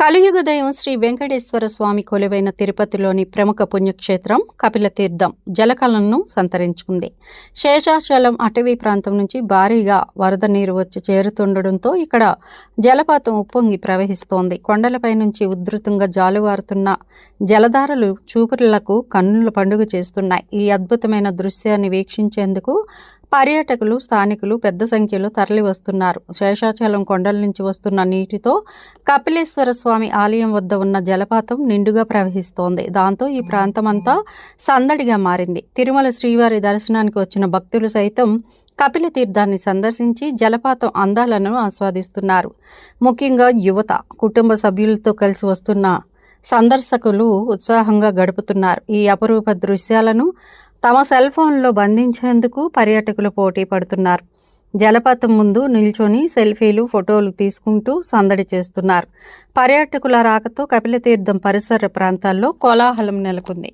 కలియుగ దైవం శ్రీ వెంకటేశ్వర స్వామి కొలువైన తిరుపతిలోని ప్రముఖ పుణ్యక్షేత్రం కపిలతీర్థం జలకళను సంతరించుకుంది. శేషాచలం అటవీ ప్రాంతం నుంచి భారీగా వరద నీరు వచ్చి చేరుతుండడంతో ఇక్కడ జలపాతం ఉప్పొంగి ప్రవహిస్తోంది. కొండలపై నుంచి ఉధృతంగా జాలువారుతున్న జలధారలు చూపులకు కన్నుల పండుగ చేస్తున్నాయి. ఈ అద్భుతమైన దృశ్యాన్ని వీక్షించేందుకు పర్యాటకులు స్థానికులు పెద్ద సంఖ్యలో తరలి వస్తున్నారు శేషాచలం కొండల నుంచి వస్తున్న నీటితో కపిలేశ్వర స్వామి ఆలయం వద్ద ఉన్న జలపాతం నిండుగా ప్రవహిస్తోంది. దాంతో ఈ ప్రాంతమంతా సందడిగా మారింది. తిరుమల శ్రీవారి దర్శనానికి వచ్చిన భక్తులు సైతం కపిల తీర్థాన్ని సందర్శించి జలపాతం అందాలను ఆస్వాదిస్తున్నారు. ముఖ్యంగా యువత కుటుంబ సభ్యులతో కలిసి వస్తున్న సందర్శకులు ఉత్సాహంగా గడుపుతున్నారు. ఈ అపరూప దృశ్యాలను తమ సెల్ ఫోన్లో బంధించేందుకు పర్యాటకులు పోటీ పడుతున్నారు. జలపాతం ముందు నిల్చొని సెల్ఫీలు ఫోటోలు తీసుకుంటూ సందడి చేస్తున్నారు. పర్యాటకుల రాకతో కపిలతీర్థం పరిసర ప్రాంతాల్లో కోలాహలం నెలకొంది.